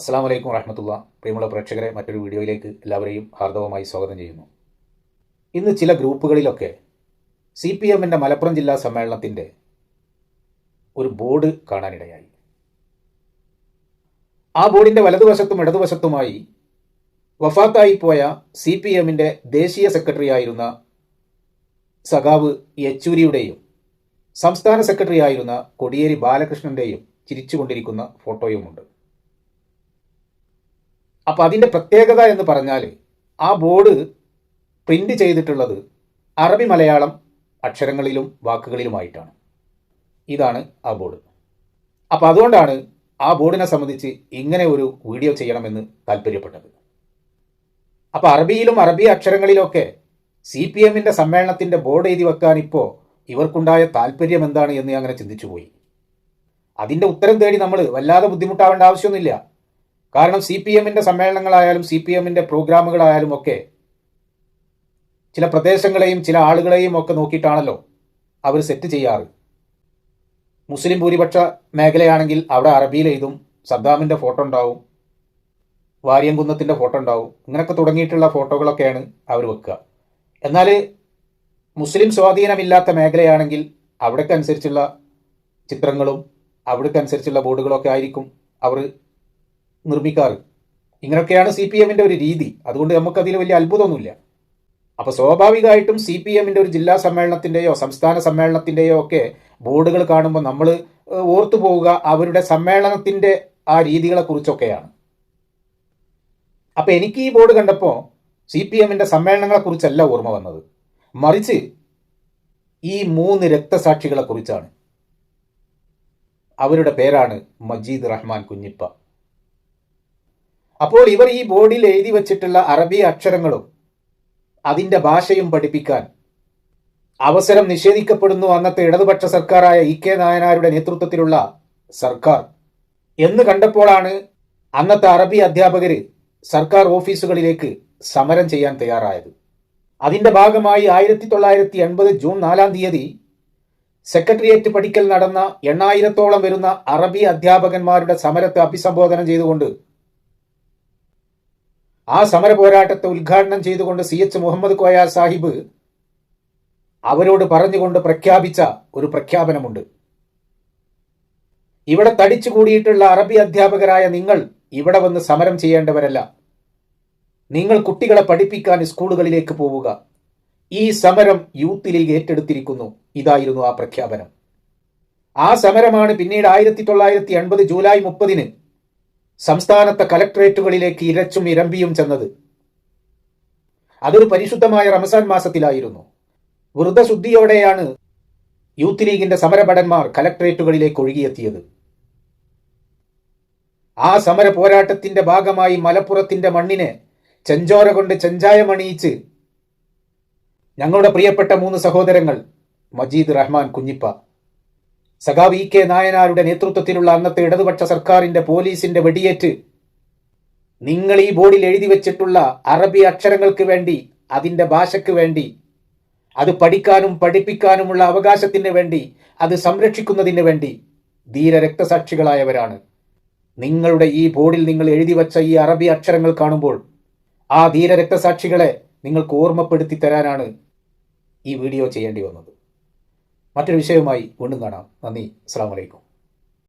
അസ്സാം വലൈക്കും വറഹമത്തുള്ള. പ്രിയമുള്ള പ്രേക്ഷകരെ മറ്റൊരു വീഡിയോയിലേക്ക് എല്ലാവരെയും ഹാർദവമായി സ്വാഗതം ചെയ്യുന്നു. ഇന്ന് ചില ഗ്രൂപ്പുകളിലൊക്കെ സി പി എമ്മിന്റെ മലപ്പുറം ജില്ലാ സമ്മേളനത്തിന്റെ ഒരു ബോർഡ് കാണാനിടയായി. ആ ബോർഡിന്റെ വലതുവശത്തും ഇടതുവശത്തുമായി വഫാത്തായി പോയ സി പി എമ്മിന്റെ ദേശീയ സെക്രട്ടറി ആയിരുന്ന സഖാവ് യെച്ചൂരിയുടെയും സംസ്ഥാന സെക്രട്ടറി ആയിരുന്ന കൊടിയേരി ബാലകൃഷ്ണന്റെയും ചിരിച്ചുകൊണ്ടിരിക്കുന്ന ഫോട്ടോയുമുണ്ട്. അപ്പോൾ അതിന്റെ പ്രത്യേകത എന്ന് പറഞ്ഞാൽ ആ ബോർഡ് പ്രിന്റ് ചെയ്തിട്ടുള്ളത് അറബി മലയാളം അക്ഷരങ്ങളിലും വാക്കുകളിലുമായിട്ടാണ്. ഇതാണ് ആ ബോർഡ്. അപ്പോൾ അതുകൊണ്ടാണ് ആ ബോർഡിനെ സംബന്ധിച്ച് ഇങ്ങനെ ഒരു വീഡിയോ ചെയ്യണമെന്ന് താല്പര്യപ്പെട്ടത്. അപ്പോൾ അറബിയിലും അറബി അക്ഷരങ്ങളിലൊക്കെ സി പി എമ്മിന്റെ സമ്മേളനത്തിന്റെ ബോർഡ് എഴുതി വെക്കാൻ ഇപ്പോൾ ഇവർക്കുണ്ടായ താല്പര്യം എന്താണ് എന്ന് അങ്ങനെ ചിന്തിച്ചു പോയി അതിന്റെ ഉത്തരം തേടി നമ്മൾ വല്ലാതെ ബുദ്ധിമുട്ടാവേണ്ട ആവശ്യമൊന്നുമില്ല. കാരണം സി പി എമ്മിന്റെ സമ്മേളനങ്ങളായാലും സി പി എമ്മിന്റെ പ്രോഗ്രാമുകളായാലും ഒക്കെ ചില പ്രദേശങ്ങളെയും ചില ആളുകളെയും ഒക്കെ നോക്കിയിട്ടാണല്ലോ അവർ സെറ്റ് ചെയ്യാറ്. മുസ്ലിം ഭൂരിപക്ഷ മേഖലയാണെങ്കിൽ അവിടെ അറബിയിൽ എഴുതും സദ്ദാമിന്റെ ഫോട്ടോ ഉണ്ടാവും വാര്യംകുന്നത്തിന്റെ ഫോട്ടോ ഉണ്ടാവും ഇങ്ങനെയൊക്കെ തുടങ്ങിയിട്ടുള്ള ഫോട്ടോകളൊക്കെയാണ് അവർ വെക്കുക. എന്നാൽ മുസ്ലിം സ്വാധീനമില്ലാത്ത മേഖലയാണെങ്കിൽ അവിടേക്കനുസരിച്ചുള്ള ചിത്രങ്ങളും അവിടേക്കനുസരിച്ചുള്ള ബോർഡുകളൊക്കെ ആയിരിക്കും അവർ നിർമ്മിക്കാറ്. ഇങ്ങനെയൊക്കെയാണ് സി പി എമ്മിന്റെ ഒരു രീതി. അതുകൊണ്ട് നമുക്കതിൽ വലിയ അത്ഭുതമൊന്നുമില്ല. അപ്പോൾ സ്വാഭാവികമായിട്ടും സി പി എമ്മിന്റെ ഒരു ജില്ലാ സമ്മേളനത്തിന്റെയോ സംസ്ഥാന സമ്മേളനത്തിന്റെയോ ഒക്കെ ബോർഡുകൾ കാണുമ്പോൾ നമ്മൾ ഓർത്തു പോവുക അവരുടെ സമ്മേളനത്തിന്റെ ആ രീതികളെക്കുറിച്ചൊക്കെയാണ് അപ്പോൾ എനിക്ക് ഈ ബോർഡ് കണ്ടപ്പോൾ സി പി എമ്മിന്റെ സമ്മേളനങ്ങളെക്കുറിച്ചല്ല ഓർമ്മ വന്നത്. മറിച്ച് ഈ മൂന്ന് രക്തസാക്ഷികളെക്കുറിച്ചാണ് അവരുടെ പേരാണ് മജീദ് റഹ്മാൻ കുഞ്ഞിപ്പ. അപ്പോൾ ഇവർ ഈ ബോർഡിൽ എഴുതി വച്ചിട്ടുള്ള അറബി അക്ഷരങ്ങളും അതിന്റെ ഭാഷയും പഠിപ്പിക്കാൻ അവസരം നിഷേധിക്കപ്പെടുന്നു അന്നത്തെ ഇടതുപക്ഷ സർക്കാരായ ഇ കെ നായനാരുടെ നേതൃത്വത്തിലുള്ള സർക്കാർ. എന്ന് കണ്ടപ്പോഴാണ് അന്നത്തെ അറബി അധ്യാപകർ സർക്കാർ ഓഫീസുകളിലേക്ക് സമരം ചെയ്യാൻ തയ്യാറായത്. അതിന്റെ ഭാഗമായി ആയിരത്തി തൊള്ളായിരത്തി എൺപത് ജൂൺ നാലാം തീയതി സെക്രട്ടേറിയറ്റ് പഠിക്കൽ നടന്ന എണ്ണായിരത്തോളം വരുന്ന അറബി അധ്യാപകന്മാരുടെ സമരത്തെ അഭിസംബോധന ചെയ്തുകൊണ്ട് ആ സമര പോരാട്ടത്തെ ഉദ്ഘാടനം ചെയ്തുകൊണ്ട് സി എച്ച് മുഹമ്മദ് കോയ സാഹിബ് അവരോട് പറഞ്ഞുകൊണ്ട് പ്രഖ്യാപിച്ച ഒരു പ്രഖ്യാപനമുണ്ട്. ഇവിടെ തടിച്ചു കൂടിയിട്ടുള്ള അറബി അധ്യാപകരായ നിങ്ങൾ ഇവിടെ വന്ന് സമരം ചെയ്യേണ്ടവരല്ല. നിങ്ങൾ കുട്ടികളെ പഠിപ്പിക്കാൻ സ്കൂളുകളിലേക്ക് പോവുക. ഈ സമരം യൂത്ത് ലീഗ് ഏറ്റെടുത്തിരിക്കുന്നു. ഇതായിരുന്നു ആ പ്രഖ്യാപനം. ആ സമരമാണ് പിന്നീട് ആയിരത്തി തൊള്ളായിരത്തി എൺപത് ജൂലൈ മുപ്പതിന് സംസ്ഥാനത്തെ കലക്ടറേറ്റുകളിലേക്ക് ഇരച്ചും ഇരമ്പിയും ചെന്നത്. അതൊരു പരിശുദ്ധമായ റമസാൻ മാസത്തിലായിരുന്നു. വൃതശുദ്ധിയോടെയാണ് യൂത്ത് ലീഗിന്റെ സമരഭടന്മാർ കലക്ടറേറ്റുകളിലേക്ക് ഒഴുകിയെത്തിയത്. ആ സമര പോരാട്ടത്തിന്റെ ഭാഗമായി മലപ്പുറത്തിന്റെ മണ്ണിനെ ചെഞ്ചോര കൊണ്ട് ചെഞ്ചായമണിയിച്ച് ഞങ്ങളുടെ പ്രിയപ്പെട്ട മൂന്ന് സഹോദരങ്ങൾ മജീദ് റഹ്മാൻ കുഞ്ഞിപ്പ സഖാവ് ഇ കെ നായനാരുടെ നേതൃത്വത്തിലുള്ള അന്നത്തെ ഇടതുപക്ഷ സർക്കാരിന്റെ പോലീസിന്റെ വെടിയേറ്റ്. നിങ്ങൾ ഈ ബോർഡിൽ എഴുതി വെച്ചിട്ടുള്ള അറബി അക്ഷരങ്ങൾക്ക് വേണ്ടി അതിന്റെ ഭാഷയ്ക്ക് വേണ്ടി അത് പഠിക്കാനും പഠിപ്പിക്കാനുമുള്ള അവകാശത്തിന് വേണ്ടി അത് സംരക്ഷിക്കുന്നതിന് വേണ്ടി ധീര രക്തസാക്ഷികളായവരാണ്. നിങ്ങളുടെ ഈ ബോർഡിൽ നിങ്ങൾ എഴുതി വച്ച ഈ അറബി അക്ഷരങ്ങൾ കാണുമ്പോൾ ആ ധീര രക്തസാക്ഷികളെ നിങ്ങൾക്ക് ഓർമ്മപ്പെടുത്തി തരാനാണ് ഈ വീഡിയോ ചെയ്യേണ്ടി വന്നത്. മറ്റൊരു വിഷയവുമായി വീണ്ടും കാണാം. നന്ദി. അസ്സാം വലൈക്കും